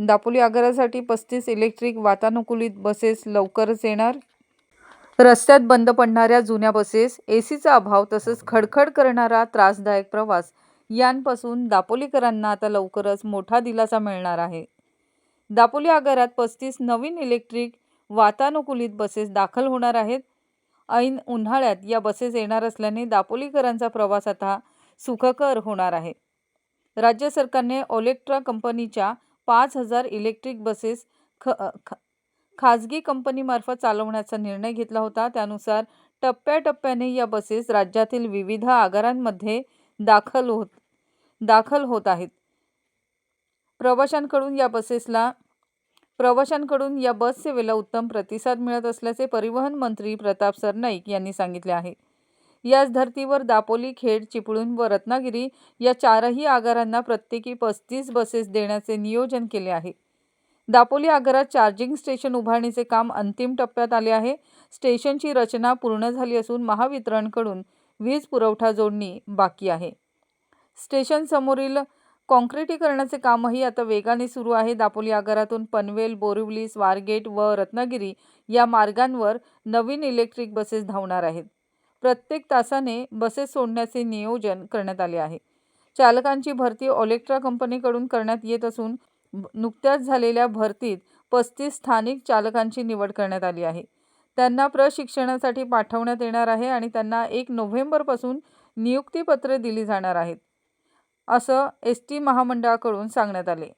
दापोली आगारासाठी पस्तीस इलेक्ट्रिक वातानुकूलित बसेस लवकरच येणार. रस्त्यात बंद पडणाऱ्या जुन्या बसेस एसीचा अभाव तसंच खडखड करणारा त्रासदायक प्रवास यांपासून दापोलीकरांना आता लवकरच मोठा दिलासा मिळणार आहे. दापोली आगारात पस्तीस नवीन इलेक्ट्रिक वातानुकूलित बसेस दाखल होणार आहेत. ऐन उन्हाळ्यात या बसेस येणार असल्याने दापोलीकरांचा प्रवास आता सुखकर होणार आहे. राज्य सरकारने ओलेक्ट्रा कंपनीच्या पाच हजार इलेक्ट्रिक बसेस ख खाजगी कंपनीमार्फत चालवण्याचा निर्णय घेतला होता. त्यानुसार टप्प्याटप्प्याने या बसेस राज्यातील विविध आगारांमध्ये दाखल होत दाखल होत आहेत. प्रवाशांकडून या बसेसला प्रवाशांकडून या बससेवेला उत्तम प्रतिसाद मिळत असल्याचे परिवहन मंत्री प्रताप सरनाईक यांनी सांगितले आहे. याच धर्तीवर दापोली खेड चिपळूण व रत्नागिरी या चारही आगारांना प्रत्येकी पस्तीस बसेस देण्याचे नियोजन केले आहे. दापोली आगारात चार्जिंग स्टेशन उभारणीचे काम अंतिम टप्प्यात आले आहे. स्टेशनची रचना पूर्ण झाली असून महावितरणकडून वीज पुरवठा जोडणी बाकी आहे. स्टेशन समोरील कॉन्क्रिटीकरणाचे कामही आता वेगाने सुरू आहे. दापोली आगारातून पनवेल बोरिवली स्वारगेट व रत्नागिरी या मार्गांवर नवीन इलेक्ट्रिक बसेस धावणार आहेत. प्रत्येक तासाने बसेस सोडण्याचे नियोजन करण्यात आले आहे. चालकांची भरती ऑलेक्ट्रा कंपनीकडून करण्यात येत असून नुकत्याच झालेल्या भरतीत पस्तीस स्थानिक चालकांची निवड करण्यात आली आहे. त्यांना प्रशिक्षणासाठी पाठवण्यात येणार आहे आणि त्यांना एक नोव्हेंबरपासून नियुक्तीपत्रे दिली जाणार आहेत असं एस टी महामंडळाकडून सांगण्यात आले.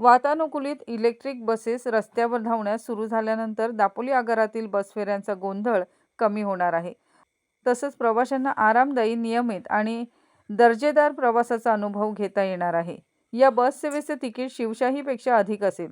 वातानुकूलित इलेक्ट्रिक बसेस रस्त्यावर धावण्यास सुरू झाल्यानंतर दापोली आगारातील बसफेऱ्यांचा गोंधळ कमी होणार आहे. तसंच प्रवाशांना आरामदायी नियमित आणि दर्जेदार प्रवासाचा अनुभव घेता येणार आहे. या बससेवेचे तिकीट शिवशाहीपेक्षा अधिक असेल.